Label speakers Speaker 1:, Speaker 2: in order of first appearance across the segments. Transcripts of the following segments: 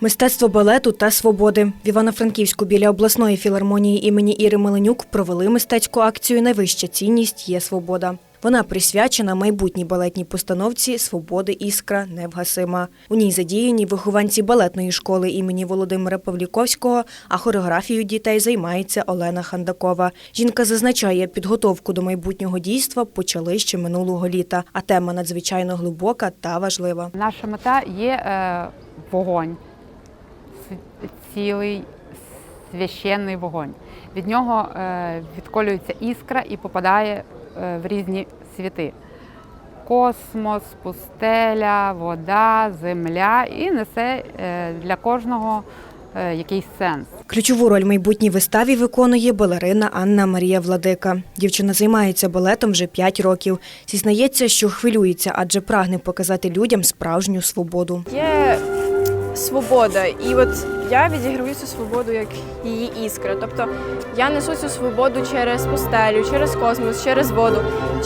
Speaker 1: Мистецтво балету та свободи в Івано-Франківську біля обласної філармонії імені Іри Меленюк провели мистецьку акцію Найвища цінність є свобода. Вона присвячена майбутній балетній постановці Свободи іскра невгасима. У ній задіяні вихованці балетної школи імені Володимира Павліковського, а хореографією дітей займається Олена Хандакова. Жінка зазначає, підготовку до майбутнього дійства почали ще минулого літа, а тема надзвичайно глибока та важлива.
Speaker 2: Наша мета є е, вогонь, цілий священний вогонь. Від нього е, відколюється іскра і попадає е, в різні світи. Космос, пустеля, вода, земля і несе е, для кожного якийсь сенс.
Speaker 1: Ключову роль в майбутній виставі виконує балерина Анна Марія Владика. Дівчина займається балетом вже 5 років. Зізнається, що хвилюється, адже прагне показати людям справжню свободу.
Speaker 3: Є свобода, і от я відіграю цю свободу як її іскра. Тобто я несу цю свободу через пустелю, через космос, через воду,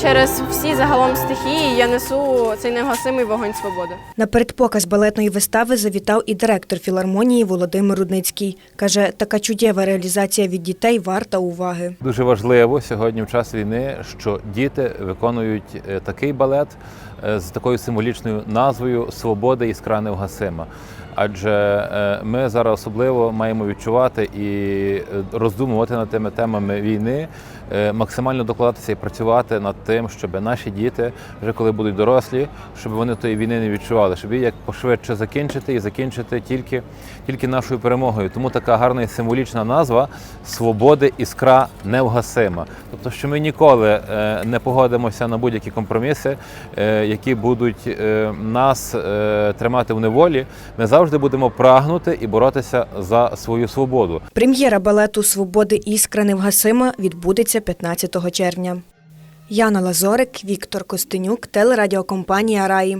Speaker 3: через всі загалом стихії. Я несу цей негасимий вогонь свободи.
Speaker 1: На передпоказ балетної вистави завітав і директор філармонії Володимир Рудницький. Каже, така чудєва реалізація від дітей варта уваги.
Speaker 4: Дуже важливо сьогодні в час війни, що діти виконують е, такий балет е, з такою символічною назвою Свобода іскра невгасима. Адже е, ми зараз особливо маємо відчувати і е, роздумувати над тими темами війни, е, максимально докладатися і працювати над тим, щоб наші діти, вже коли будуть дорослі, щоб вони тої війни не відчували, щоб її як пошвидше закінчити і закінчити тільки, тільки нашою перемогою. Тому така гарна і символічна назва Свободи іскра невгасима. Тобто, що ми ніколи е, не погодимося на будь-які компроміси, які будуть нас тримати в неволі. Ми завжди будемо прагнути і боротися за свою свободу.
Speaker 1: Прем'єра балету Свободи іскра невгасима відбудеться 15 червня. Яна Лазорик, Віктор Костенюк, телерадіокомпанія Раї.